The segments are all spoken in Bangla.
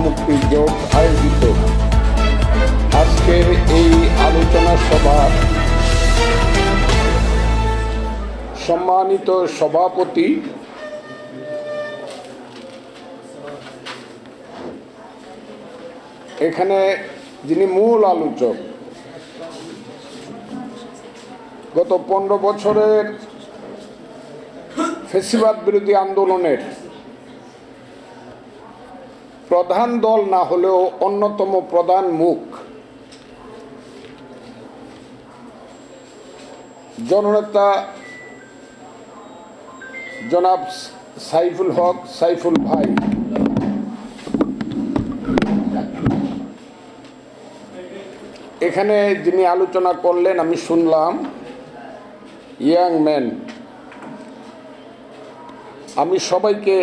গণমুক্তি জোট আয়োজিত। আজকের এই আলোচনা সভার সম্মানিত সভাপতি এখানে যিনি মূল আলোচক, গত পনেরো বছরের ফেসিবাদ বিরোধী আন্দোলনের প্রধান দল না হলেও অন্যতম প্রধান মুখ। জননেতা জনাব সাইফুল হক সাইফুল ভাই। এখানে যিনি আলোচনা করলেন, আমি শুনলাম, ইয়াং ম্যান। আমি সবাইকে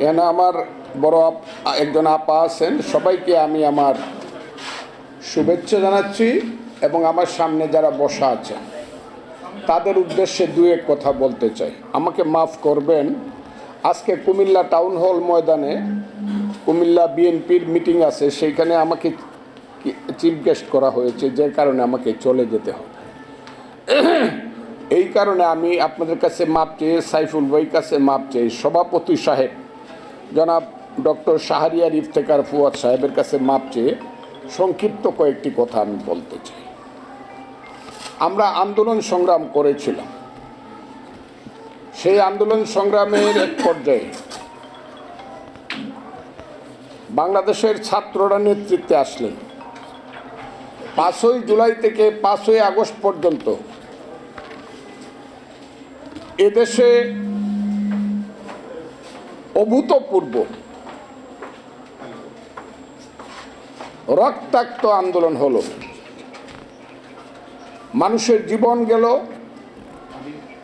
এখানে আমার বড় একজন আপা আছেন, সবাইকে আমি আমার শুভেচ্ছা জানাচ্ছি এবং আমার সামনে যারা বসা আছে তাদের উদ্দেশ্যে দু এক কথা বলতে চাই। আমাকে মাফ করবেন, আজকে কুমিল্লা টাউন হল ময়দানে কুমিল্লা বিএনপির মিটিং আছে, সেইখানে আমাকে চিফ গেস্ট করা হয়েছে, যে কারণে আমাকে চলে যেতে হবে। এই কারণে আমি আপনাদের কাছে মাপ চেয়ে, সাইফুল ভাই কাছে মাপ চেয়ে, সভাপতি সাহেব, জনাব ডক্টর শাহরিয়ার ইফতেকার ফুয়াদ সাহেবের কাছে মাপ চেয়ে সংক্ষিপ্ত কয়েকটি কথা আমি বলতে চাই। আমরা আন্দোলন সংগ্রাম করেছিলাম। সেই আন্দোলন সংগ্রামের এক পর্যায়ে বাংলাদেশের ছাত্ররা নেতৃত্বে আসলেন পাঁচই জুলাই থেকে পাঁচই আগস্ট পর্যন্ত এদেশে অভূতপূর্ব রক্তাক্ত আন্দোলন হলো। মানুষের জীবন গেল,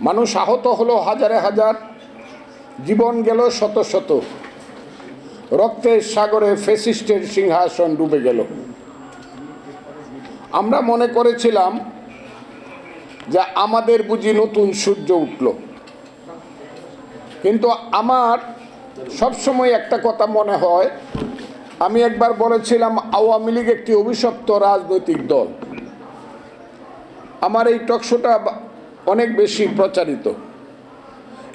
মানুষ আহত হলো হাজারে হাজার, জীবন গেল শত শত। রক্তের সাগরে ফেসিস্টের সিংহাসন ডুবে গেল। আমরা মনে করেছিলাম যে আমাদের বুঝি নতুন সূর্য উঠল। কিন্তু আমার সবসময় একটা কথা মনে হয় আমি একবার বলেছিলাম আওয়ামী লীগ একটি অভিশপ্ত রাজনৈতিক দল। আমার এই টকশোটা অনেক বেশি প্রচারিত।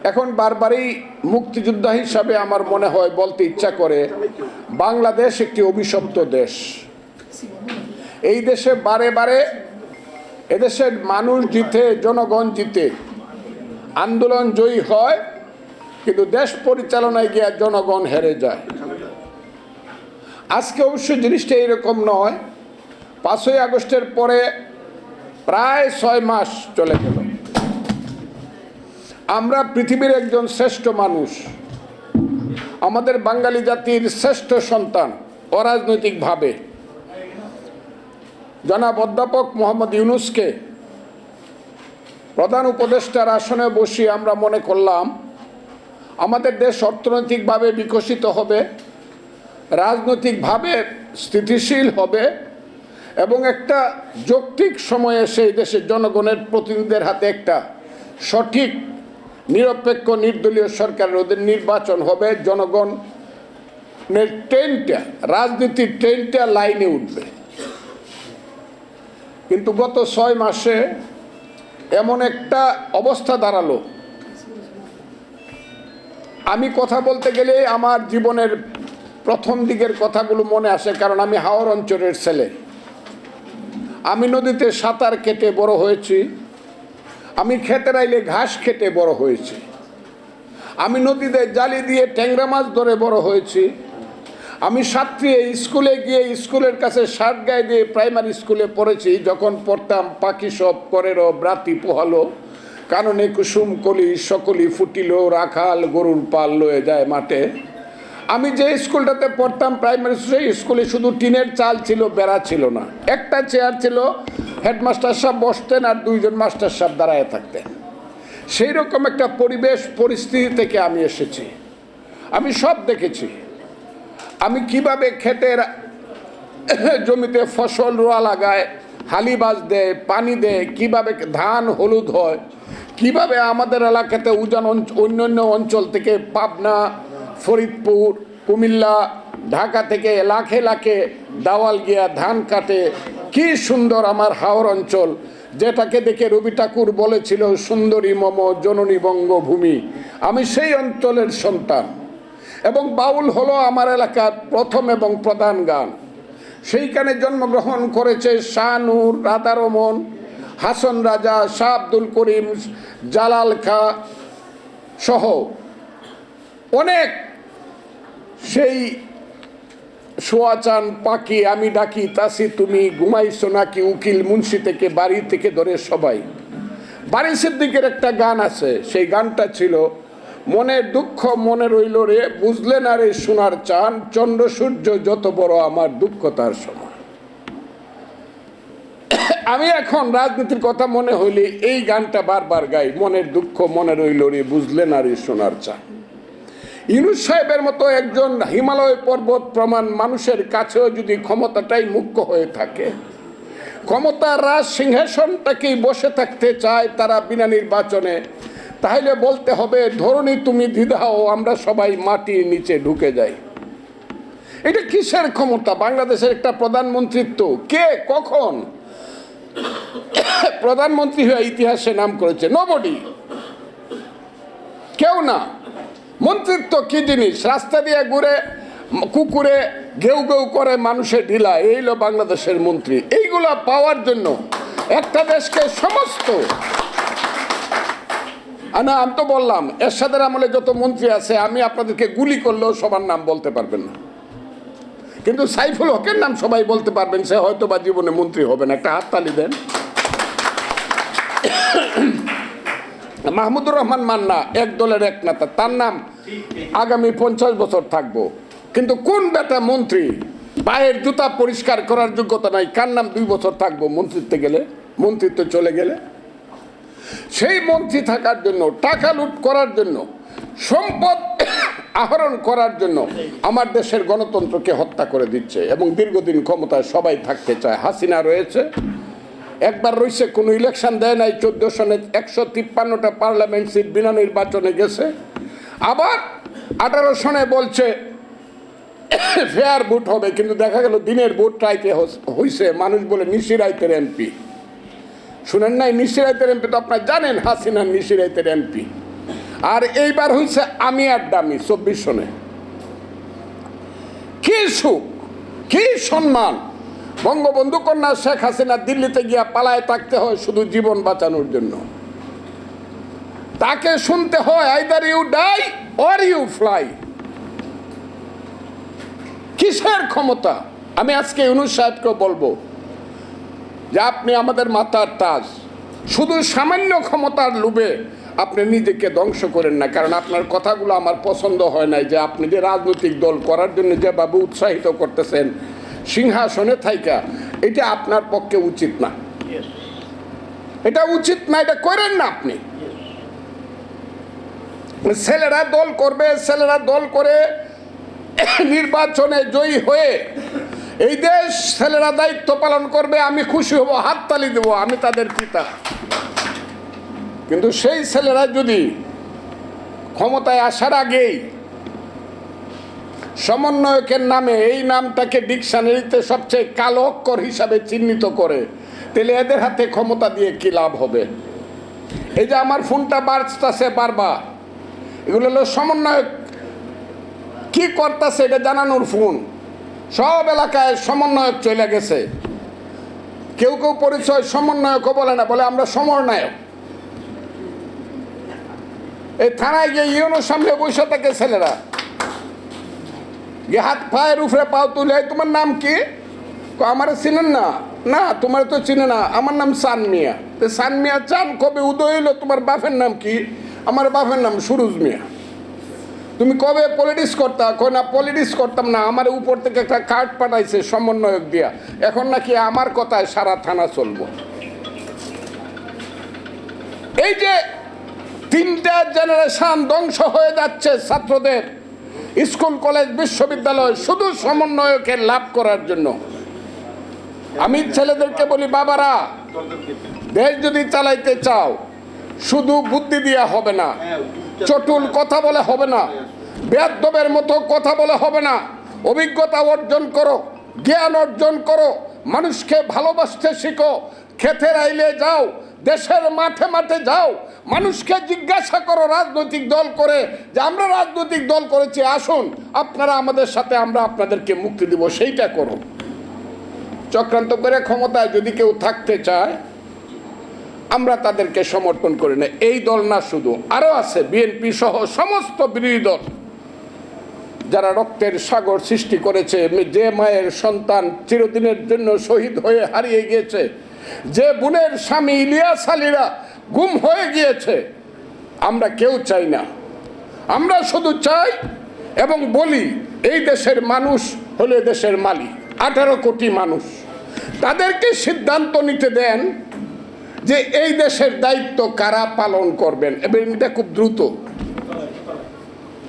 এখন বারবারই মুক্তিযোদ্ধা হিসাবে আমার মনে হয় বলতে ইচ্ছা করে, বাংলাদেশ একটি অভিশপ্ত দেশ। এই দেশে বারে বারে এদেশের মানুষ জিতে, জনগণ জিতে। আন্দোলন জয়ী হয়, কিন্তু দেশ পরিচালনায় গিয়ে জনগণ হেরে যায়। আজকে অবশ্য জিনিসটা এরকম নয়। পাঁচই আগস্টের পরে প্রায় ছয় মাস চলে গেল। আমরা পৃথিবীর একজন শ্রেষ্ঠ মানুষ। আমাদের বাঙালি জাতির শ্রেষ্ঠ সন্তান অরাজনৈতিকভাবে। জনাব অধ্যাপক মোহাম্মদ ইউনুসকে প্রধান উপদেষ্টার আসনে বসিয়ে আমরা মনে করলাম, আমাদের দেশ অর্থনৈতিকভাবে বিকশিত হবে। রাজনৈতিকভাবে স্থিতিশীল হবে এবং একটা যৌক্তিক সময়ে সেই দেশের জনগণের প্রতিনিধিদের হাতে একটা সঠিক, নিরপেক্ষ, নির্দলীয় সরকারের ওদের নির্বাচন হবে। জনগণের ট্রেনটা, রাজনীতির ট্রেনটা লাইনে উঠবে। কিন্তু গত ছয় মাসে এমন একটা অবস্থা দাঁড়াল। আমি কথা বলতে গেলে আমার জীবনের প্রথম দিকের কথাগুলো মনে আসে, কারণ আমি হাওর অঞ্চলের ছেলে। আমি নদীতে সাঁতার কেটে বড় হয়েছি। আমি খেতে আইলে ঘাস খেটে বড় হয়েছি। আমি নদীতে জালি দিয়ে ট্যাংরা মাছ ধরে বড় হয়েছি। আমি সাত্রী স্কুলে গিয়ে স্কুলের কাছে শার্ট গায়ে দিয়ে প্রাইমারি স্কুলে পড়েছি। যখন পড়তাম, পাখি সব করের ব্রাতি পোহালো। কাননে কুসুম কলি, সকলি ফুটিল, রাখাল গরুর পাল লয়ে যায় মাঠে। আমি যে স্কুলটাতে পড়তাম প্রাইমারি সেই স্কুলে শুধু টিনের চাল ছিল, বেড়া ছিল না। একটা চেয়ার ছিল হেডমাস্টার সাহেব বসতেন আর দুইজন মাস্টার সাহেব দাঁড়ায় থাকতেন। সেই রকম একটা পরিবেশ, পরিস্থিতি থেকে আমি এসেছি। আমি সব দেখেছি। আমি কীভাবে ক্ষেতের জমিতে ফসল রোয়া লাগায়, হালি বাজ দেয়, পানি দেয়, কীভাবে ধান হলুদ হয়, কীভাবে আমাদের এলাকাতে উজান অঞ্চ- অন্যান্য অঞ্চল থেকে পাবনা ফরিদপুর, কুমিল্লা, ঢাকা থেকে লাখে লাখে দাওয়াল গিয়া ধান কাটে। কি সুন্দর আমার হাওর অঞ্চল, যেটাকে দেখে রবি ঠাকুর বলেছিল, সুন্দরী মম জননী বঙ্গভূমি। আমি সেই অঞ্চলের সন্তান। এবং বাউল হলো আমার এলাকার প্রথম এবং প্রধান গান। সেইখানে জন্মগ্রহণ করেছে শাহ নূর রাধারমন, হাসন রাজা, শাহ আব্দুল করিম, জালাল খা সহ অনেক। সেই সোয়াচান পাখি আমি ডাকি, তাসি, তুমি ঘুমাইছো নাকি উকিল মুন্সি থেকে, বাড়ি থেকে ধরে সবাই। বাড়ি সিদ্দিকের একটা গান আছে, সেই গানটা ছিল মনের দুঃখ মনে রইল রে, বুঝলে না রে সোনার চান চন্দ্র সূর্য যত বড় আমার দুঃখ তার সময় আমি এখন রাজনীতির কথা মনে হইলে এই গানটা বারবার গাই, মনের দুঃখ মনে রইল রে, বুঝলে না রে সোনার চান ইউনুস সাহেবের মতো একজন হিমালয় পর্বত প্রমাণ মানুষের কাছেও যদি ক্ষমতাটাই মুখ্য হয়ে থাকে ক্ষমতার রাজ সিংহাসনটাকেই বসে থাকতে চায় তারা বিনা নির্বাচনে, তাহলে বলতে হবে ধরনী তুমি দ্বিধাও, আমরা সবাই মাটির নিচে ঢুকে যাই। এটা কিসের ক্ষমতা? বাংলাদেশের একটা প্রধানমন্ত্রিত্ব। কে? কখন? প্রধানমন্ত্রী হয়ে ইতিহাসে নাম করেছে। নবডি কেউ না। মন্ত্রিত্ব কি জিনিস? রাস্তা দিয়ে ঘুরে, কুকুরে ঘেউ ঘেউ করে মানুষের ঢিলা, এই হলো বাংলাদেশের মন্ত্রী। এইগুলা পাওয়ার জন্য একটা দেশকে সমস্ত না আমি তো বললাম, এরশাদের আমলে যত মন্ত্রী আছে, আমি আপনাদেরকে গুলি করলেও সবার নাম বলতে পারবেন না। কিন্তু সাইফুল হকের নাম সবাই বলতে পারবেন, সে হয়তো বা জীবনে মন্ত্রী হবেন একটা হাততালি দেন। মাহমুদুর রহমান মান্না, এক দলের এক নেতা, তার নাম আগামী পঞ্চাশ বছর থাকব। কিন্তু কোন বেটা মন্ত্রী পায়ের জুতা পরিষ্কার করার যোগ্যতা নাই? কার নাম দুই বছর থাকব মন্ত্রিত্বে গেলে? মন্ত্রিত্ব চলে গেলে? সেই মন্ত্রী থাকার জন্য, টাকা লুট করার জন্য, সম্পদ আহরণ করার জন্য আমার দেশের গণতন্ত্রকে হত্যা করে দিচ্ছে এবং দীর্ঘদিন ক্ষমতায় সবাই থাকতে চায়। হাসিনা রয়েছে একবার রয়েছে কোনো ইলেকশন দেয় নাই, চোদ্দ সনে একশো তিপ্পান্নটা পার্লামেন্ট সিট বিনা নির্বাচনে গেছে। আবার আঠারো সনে বলছে ফেয়ার ভোট হবে, কিন্তু দেখা গেল দিনের ভোট রাইতে হইছে। মানুষ বলে নিশিরাইতের এমপি শুনেন নাই নিশিরাইতের এমপি তো আপনার জানেন হাসিনা নিশিরাইতের এমপি আর এইবার হইছে, আমি আর দামি, চব্বিশ সনে। কি সুখ, কি সম্মান বঙ্গবন্ধু কন্যা শেখ হাসিনা দিল্লিতে গিয়া পালায় থাকতে হয় শুধু জীবন বাঁচানোর জন্য। তাকে শুনতে হয়, either you die or you fly কিসের ক্ষমতা? আমি আজকে ইউনুস সাহেবকে বলব যে আপনি আমাদের মাথার তাজ। শুধু সামান্য ক্ষমতার লোভে আপনি নিজেকে ধ্বংস করেন না, কারণ আপনার কথাগুলো আমার পছন্দ হয় নাই যে আপনি যে রাজনৈতিক দল করার জন্য যেভাবে উৎসাহিত করতেছেন সিংহাসনে থাইকা এটা আপনার পক্ষে উচিত না। এটা উচিত না এটা করেন না আপনি। ছেলেরা দল করবে ছেলেরা দল করে নির্বাচনে জয়ী হয়ে এই দেশ ছেলেরা দায়িত্ব পালন করবে আমি খুশি হব হাততালি দেবো আমি তাদের পিতা। কিন্তু সেই ছেলেরা যদি ক্ষমতায় আসার আগেই সমন্বয়কের নামে এই নামটাকে ডিকশনারিতে সবচেয়ে কালো অক্ষর হিসাবে চিহ্নিত করে। তাহলে এদের হাতে ক্ষমতা দিয়ে কি লাভ হবে? এই যে আমার ফোনটা বাজতেছে বারবার। এগুলো হলো সমন্বয়ক কি করতেছে এটা জানানোর ফোন। সব এলাকায় সমন্বয়ক চলে গেছে। কেউ কেউ পরিচয় সমন্বয়কও বলে না, বলে আমরা সমন্বয়ক। এই থানায় গিয়ে ইউনোর সামনে বসে থাকে ছেলেরা। গিয়ে হাত পায়ের উপরে পাও তুলে, তোমার নাম কি? আমার চিনেন না? না, তোমার তো চিনে না। আমার নাম সান মিয়া। তো সান মিয়া চান, কবে উদয় হইল? তোমার বাপের নাম কি? আমার বাপের নাম সুরুজ মিয়া। তুমি কবে পলিটিক্স করতা? কই না, পলিটিক্স করতাম না। আমার উপর থেকে একটা কার্ড পাঠাইছে সমন্বয়ক দিয়া। এখন নাকি আমার কথায় সারা থানা চলবো। এই যে তিনটা জেনারেশন ধ্বংস হয়ে যাচ্ছে ছাত্রদের। স্কুল, কলেজ, বিশ্ববিদ্যালয় শুধু সমন্বয়কে লাভ করার জন্য। আমি ছেলেদেরকে বলি, বাবারা, দেশ যদি চালাইতে চাও, শুধু বুদ্ধি দিয়া হবে না, চটুল কথা বলে হবে না বেদবের মতো কথা বলে হবে না, অভিজ্ঞতা অর্জন করো, জ্ঞান অর্জন করো, মানুষকে ভালোবাসতে শিখো খেতের আইলে যাও, দেশের মাঠে মাঠে যাও মানুষকে জিজ্ঞাসা করো রাজনৈতিক দল করে যে আমরা রাজনৈতিক দল করেছি, আসুন, আপনারা আমাদের সাথে আমরা আপনাদেরকে মুক্তি দিব, সেইটা করো চক্রান্ত করে ক্ষমতায় যদি কেউ থাকতে চায়, আমরা তাদেরকে সমর্থন করি না। এই দল না শুধু আরও আছে বিএনপি সহ সমস্ত বিরোধী দল। যারা রক্তের সাগর সৃষ্টি করেছে, যে মায়ের সন্তান চিরদিনের জন্য শহীদ হয়ে হারিয়ে গিয়েছে, যে বোনের স্বামী ইলিয়াস আলীরা গুম হয়ে গিয়েছে। আমরা কেউ চাই না। আমরা শুধু চাই এবং বলি, এই দেশের মানুষ হলে দেশের মালিক, আঠারো কোটি মানুষ। তাদেরকে সিদ্ধান্ত নিতে দেন যে এই দেশের দায়িত্ব কারা পালন করবেন। এবং এটা খুব দ্রুত।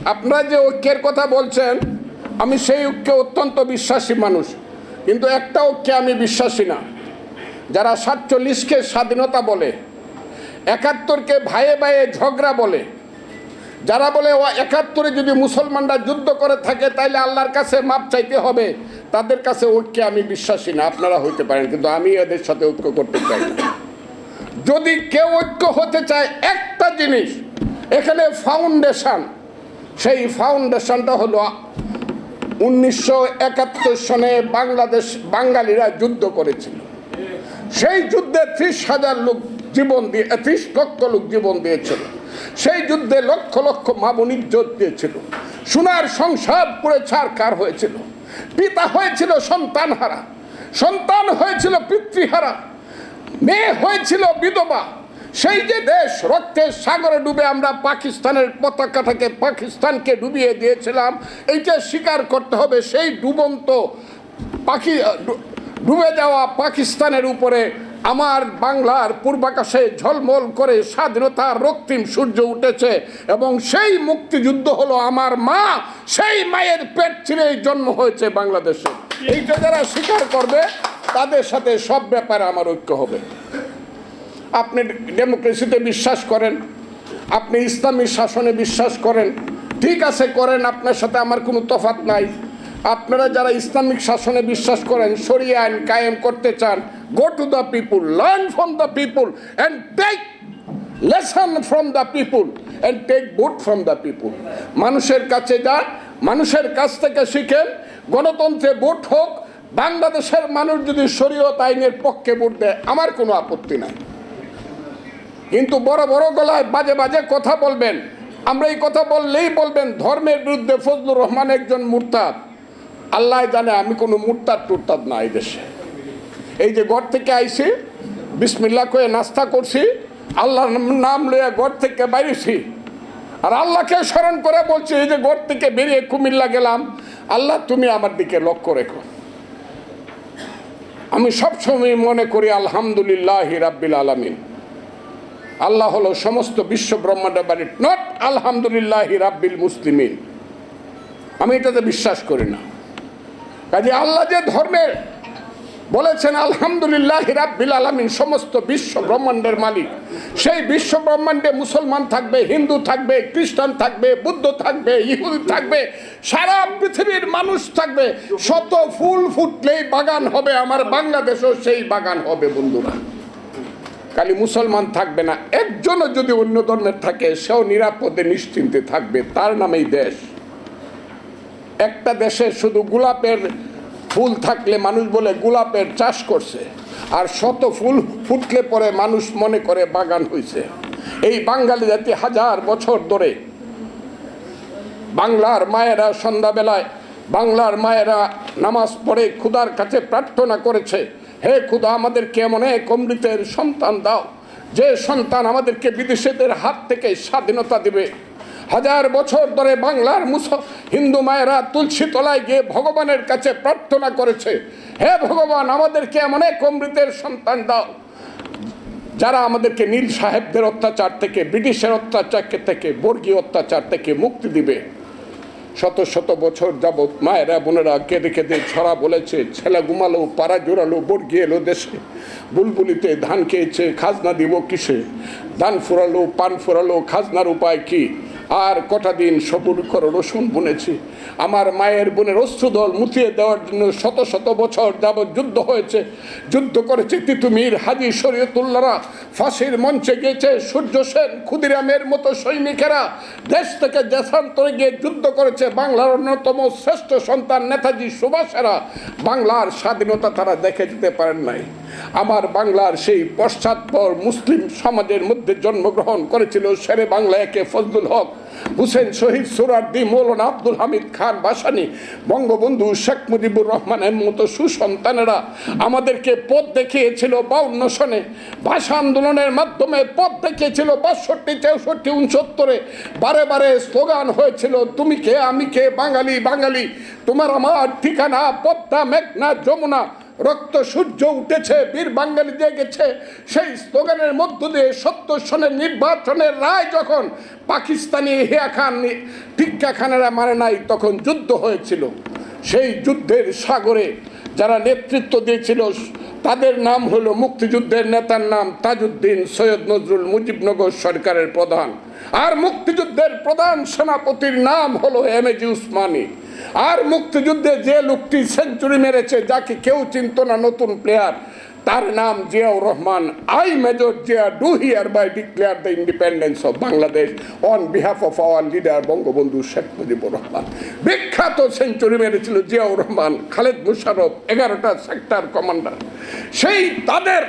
আপনারা যে ঐক্যের কথা বলছেন, আমি সেই ঐক্যে অত্যন্ত বিশ্বাসী মানুষ। কিন্তু একটা ঐক্যে আমি বিশ্বাসী না। যারা সাতচল্লিশকে স্বাধীনতা বলে একাত্তরকে ভাইয়ে ভাইয়ে ঝগড়া বলে। যারা বলে, ও একাত্তরে যদি মুসলমানরা যুদ্ধ করে থাকে, তাইলে আল্লাহর কাছে মাপ চাইতে হবে। তাদের কাছে ঐক্যে আমি বিশ্বাসী না, আপনারা হইতে পারেন, কিন্তু আমি এদের সাথে ঐক্য করতে চাই যদি কেউ ঐক্য হতে চায়, একটা জিনিস, এখানে ফাউন্ডেশন, সেই ফাউন্ডেশনটা হলো উনিশশো একাত্তর সনে বাংলাদেশ, বাঙালিরা যুদ্ধ করেছিল। সেই যুদ্ধে ত্রিশ হাজার লোক জীবন দিয়ে, ত্রিশ লক্ষ লোক জীবন দিয়েছিল। সেই যুদ্ধে লক্ষ লক্ষ মামুন ইজ্জত দিয়েছিল। সোনার সংসার পুরে ছাড়কার হয়েছিল। পিতা হয়েছিল সন্তান হারা সন্তান হয়েছিল পিতৃহারা। মেয়ে হয়েছিল বিধবা। সেই যে দেশ রক্তের সাগরে ডুবে আমরা পাকিস্তানের পতাকাটাকে পাকিস্তানকে ডুবিয়ে দিয়েছিলাম, এইটা স্বীকার করতে হবে। সেই ডুবন্ত পাখি ডুবে যাওয়া পাকিস্তানের উপরে আমার বাংলার পূর্বাকাশে ঝলমল করে স্বাধীনতার রক্তিম সূর্য উঠেছে এবং সেই মুক্তিযুদ্ধ হলো আমার মা, সেই মায়ের পেট ছিঁড়েই জন্ম হয়েছে বাংলাদেশে। এইটা যারা স্বীকার করবে, তাদের সাথে সব ব্যাপারে আমার ঐক্য হবে। আপনি ডেমোক্রেসিতে বিশ্বাস করেন, আপনি ইসলামী শাসনে বিশ্বাস করেন, ঠিক আছে করেন, আপনার সাথে আমার কোনো তফাত নাই। আপনারা যারা ইসলামিক শাসনে বিশ্বাস করেন, সরিয়ে আইন কায়েম করতে চান go to the people learn from the people and take lesson from the people and take boot from the people মানুষের কাছে যা মানুষের কাছ থেকে শিখেন, গণতন্ত্রে ভোট হোক, বাংলাদেশের মানুষ যদি শরীয়ত আইনের পক্ষে ভোট দেয়, আমার কোনো আপত্তি নাই। কিন্তু বড় বড় গলায় বাজে বাজে কথা বলবেন, আমরা এই কথা বললেই বলবেন, ধর্মের বিরুদ্ধে ফজলুর রহমান একজন মুরতাদ। আল্লাহ জানে আমি কোনো মুরতাদ টুরতাদ না এই দেশে। এই যে ঘর থেকে আইছি বিসমিল্লা করে নাস্তা করছি, আল্লাহর নাম লইয়া ঘর থেকে বাইরেছি। আর আল্লাহকে স্মরণ করে বলছি, এই যে ঘর থেকে বেরিয়ে কুমিল্লা গেলাম, আল্লাহ তুমি আমার দিকে লক্ষ্য রেখো। আমি সবসময় মনে করি, আলহামদুলিল্লাহ রাব্বিল আলামিন। আল্লাহ হলো সমস্ত বিশ্ব ব্রহ্মাণ্ডের বাড়ি নট আলহামদুলিল্লাহ রাব্বিল মুসলিমিন। আমি এটাতে বিশ্বাস করি না। কাজে আল্লাহ যে ধর্মের বলেছেন, আলহামদুলিল্লাহ রাব্বিল আলামিন, সমস্ত বিশ্ব ব্রহ্মাণ্ডের মালিক। সেই বিশ্ব ব্রহ্মাণ্ডে মুসলমান থাকবে, হিন্দু থাকবে, খ্রিস্টান থাকবে, বুদ্ধ থাকবে, ইহুদি থাকবে, সারা পৃথিবীর মানুষ থাকবে। শত ফুল ফুটলেই বাগান হবে, আমার বাংলাদেশেও সেই বাগান হবে, বন্ধুরা। খালি মুসলমান থাকবে না, একজনও যদি অন্য ধর্মের থাকে, সেও নিরাপদে, নিশ্চিন্তে থাকবে, তার নামেই দেশ। একটা দেশে শুধু গোলাপের ফুল থাকলে মানুষ বলে গোলাপের চাষ করছে, আর শত ফুল ফুটলে পরে মানুষ মনে করে বাগান হয়েছে এই বাঙালি জাতি হাজার বছর ধরে বাংলার মায়েরা সন্ধ্যাবেলায় বাংলার মায়েরা নামাজ পড়ে খুদার কাছে প্রার্থনা করেছে, হে খুদা আমাদেরকে এমন এক অমৃতের সন্তান দাও, যে সন্তান আমাদেরকে বিদেশিদের হাত থেকে স্বাধীনতা দিবে। হাজার বছর ধরে বাংলার মুস হিন্দু মায়েরা তুলসী তলায় গিয়ে ভগবানের কাছে প্রার্থনা করেছে। হে ভগবান, আমাদেরকে এমন এক অমৃতের সন্তান দাও, যারা আমাদেরকে নীল সাহেবদের অত্যাচার থেকে, ব্রিটিশের অত্যাচার থেকে বর্গীয় অত্যাচার থেকে মুক্তি দিবে। শত শত বছর যাবৎ মায়েরা, বোনেরা কেঁদে কেঁদে ছড়া বলেছে, ছেলে ঘুমালো, পাড়া জোরালো বর্গি এলো দেশে। বুলবুলিতে ধান খেয়েছে, খাজনা দিব কিসে? ধান ফুরালো, পান ফুরালো, খাজনার উপায় কি? আর কটা দিন সবুর করে রসুন বুনেছি। আমার মায়ের বোনের অস্ত্রদল মুছিয়ে দেওয়ার জন্য শত শত বছর যাবৎ যুদ্ধ হয়েছে। যুদ্ধ করেছে তিতুমির হাজি শরীয়তুল্লারা ফাঁসির মঞ্চে গিয়েছে সূর্য সেন ক্ষুদিরামের মতো সৈনিকেরা। দেশ থেকে দেশান্তরে গিয়ে যুদ্ধ করেছে বাংলার অন্যতম শ্রেষ্ঠ সন্তান নেতাজি সুভাষেরা। বাংলার স্বাধীনতা তারা দেখে যেতে পারেন নাই। আমার বাংলার সেই পশ্চাৎপর মুসলিম সমাজের মধ্যে জন্মগ্রহণ করেছিল শেরে বাংলা একে ফজলুল হক, হুসেন শহীদ সুরার্দি, মৌলানা আব্দুল হামিদ খান বাসানি, বঙ্গবন্ধু শেখ মুজিবুর রহমানের মতো সুসন্তানেরা আমাদেরকে পথ দেখিয়েছিল বাউন্ন সনে। ভাষা আন্দোলনের মাধ্যমে পথ দেখিয়েছিল বাষট্টি চৌষট্টি উনসত্তরে। বারে বারে স্লোগান হয়েছিল, তুমি কে? আমি কে? বাঙালি বাঙালি। তোমার আমার ঠিকানা, পদ্মা, মেঘনা, যমুনা। রক্ত সূর্য উঠেছে, বীর বাঙালি গেছে। সেই স্লোগানের মধ্য দিয়ে সত্য সনের নির্বাচনের রায় যখন পাকিস্তানি হিয়া খান টিক্কা খানেরা মানে নাই, তখন যুদ্ধ হয়েছিল। সেই যুদ্ধের সাগরে যারা নেতৃত্ব দিয়েছিল তাদের নাম হলো মুক্তিযুদ্ধের নেতার নাম তাজউদ্দিন সৈয়দ নজরুল মুজিবনগর সরকারের প্রধান। আর মুক্তিযুদ্ধের প্রধান সেনাপতির নাম হলো এম এজি উসমানি। আর মুক্তিযুদ্ধে যে লোকটি সেঞ্চুরি মেরেছে, যাকে কেউ চিনত না, নতুন প্লেয়ার। তার নাম Ziaur Rahman, I Major Zia do hereby declare the independence of Bangladesh on behalf of our leader Bangabandhu Sheikh Mujibur Rahman. বিখ্যাত সেঞ্চুরি মেরেছিল জিয়াউর রহমান, খালেদ মুশারফ, এগারোটা সেক্টর কমান্ডার সেই তাদের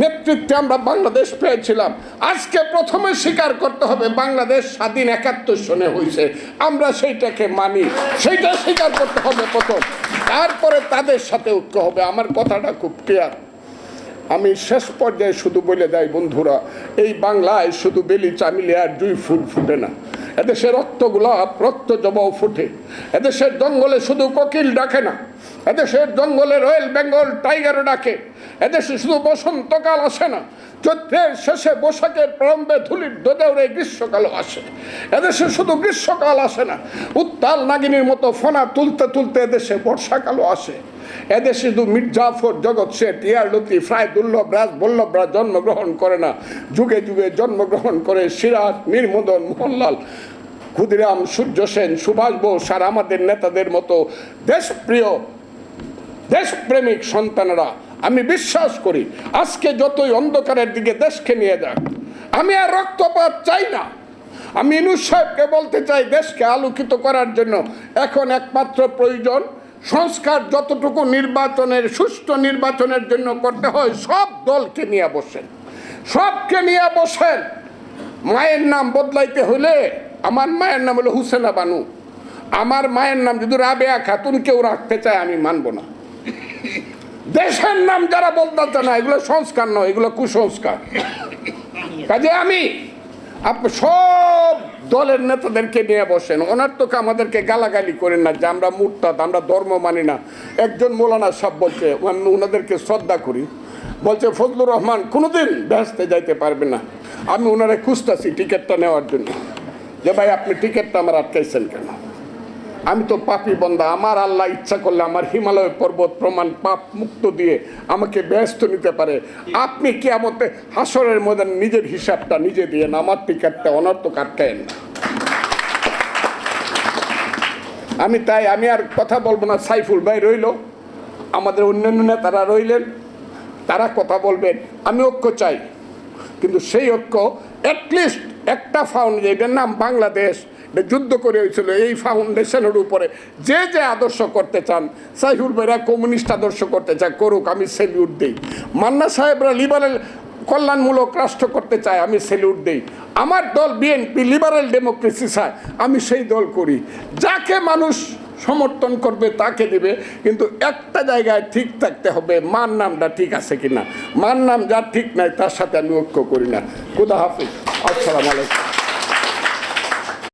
নেতৃত্বে আমরা বাংলাদেশ পেয়েছিলাম। আজকে প্রথমে স্বীকার করতে হবে, বাংলাদেশ স্বাধীন একাত্তর সনে হয়েছে আমরা সেইটাকে মানি, সেইটা স্বীকার করতে হবে প্রথম। তারপরে তাদের সাথে উঠতে হবে। আমার কথাটা খুব ক্লিয়ার আমি শেষ পর্যায়ে শুধু বলে দেয়, বন্ধুরা, এই বাংলায় শুধু বেলি চামিলে আর দুই ফুল ফুটে না। এদেশে রক্ত গোলাপ রক্ত জবাও ফুটে। এদেশের জঙ্গলে শুধু কোকিল ডাকে না। এদেশের জঙ্গলে রয়েল বেঙ্গল টাইগারও ডাকে। এদেশে শুধু বসন্তকাল আসে না। চৈত্রের শেষে বৈশাখের প্রারম্ভে ধুলির দোদেউরে গ্রীষ্মকালও আসে। এদেশে শুধু গ্রীষ্মকাল আসে না। উত্তাল নাগিনীর মতো ফোনা তুলতে তুলতে এদেশে বর্ষাকালও আসে। এদেশে শুধু মির্জাফর জগৎ শেঠ, ইয়ার লতিফ রায় দুর্লভ রাজ বল্লভরা জন্মগ্রহণ করে না। যুগে যুগে জন্মগ্রহণ করে সিরাজ, নির্মদন, মোহনলাল, ক্ষুদিরাম, সূর্য সেন, সুভাষ বোস আর আমাদের নেতাদের মতো দেশপ্রিয়, দেশপ্রেমিক সন্তানরা। আমি বিশ্বাস করি, আজকে যতই অন্ধকারের দিকে দেশকে নিয়ে যাক, আমি আর রক্তপাত চাই না। আমি ইনুস সাহেবকে বলতে চাই, দেশকে আলোকিত করার জন্য এখন একমাত্র প্রয়োজন সংস্কার যতটুকু নির্বাচনের, সুষ্ঠু নির্বাচনের জন্য করতে হয়, সব দলকে নিয়ে বসেন। সবকে নিয়ে বসেন। মায়ের নাম বদলাইতে হলে আমার মায়ের নাম হলো হুসেনা বানু। আমার মায়ের নাম যদি রাবেয়া খাতুন কেউ রাখতে চায়, আমি মানব না। দেশের নাম যারা বদলাতে না, এগুলো সংস্কার নয়, এগুলো কুসংস্কার। কাজে আমি সব দলের নেতাদেরকে নিয়ে বসেন। ওনার তো আমাদেরকে গালাগালি করেন না যে আমরা মুরতাদ, আমরা ধর্ম মানি না। একজন মৌলানা সব বলছে ওনাদেরকে শ্রদ্ধা করি। বলছে, ফজলুর রহমান কোনোদিন ব্যস্তে যাইতে পারবে না। আমি ওনারে খুঁজতেছি টিকিটটা নেওয়ার জন্য। যে ভাই, আপনি টিকিটটা আমার আটকাইছেন কেন? আমি তো পাপি বন্ধা আমার আল্লাহ ইচ্ছা করলে আমার হিমালয় পর্বত প্রমাণ পাপ মুক্ত দিয়ে আমাকে ব্যস্ত নিতে পারে। আপনি কি আমাকে হাসরের মধ্যে নিজের হিসাবটা নিজে দিয়ে আমার টিকিটটা অনর্থক আটকায়েন না আমি তাই, আমি আর কথা বলব না, সাইফুল ভাই রইল। আমাদের অন্যান্য নেতারা রইলেন, তারা কথা বলবেন, আমি ঐক্য চাই। কিন্তু সেই ঐক্য অ্যাটলিস্ট একটা ফাউন্ডেশন এটার নাম বাংলাদেশ যুদ্ধ করে হয়েছিল এই ফাউন্ডেশনের উপরে। যে যে আদর্শ করতে চান, সাইফুল ভাইরা কমিউনিস্ট আদর্শ করতে চায়, করুক, আমি সেলিউট দিই। মান্না সাহেবরা লিবারেল কল্যাণমূলক রাষ্ট্র করতে চায়, আমি সেলিউট দিই। আমার দল বিএনপি লিবারেল ডেমোক্রেসি চায়, আমি সেই দল করি। যাকে মানুষ সমর্থন করবে, তাকে দিবে। কিন্তু একটা জায়গায় ঠিক থাকতে হবে, মার নামটা ঠিক আছে কিনা। মার নাম যার ঠিক নাই, তার সাথে আমি ঐক্য করি না। খুদা হাফিজ। আসসালামু আলাইকুম।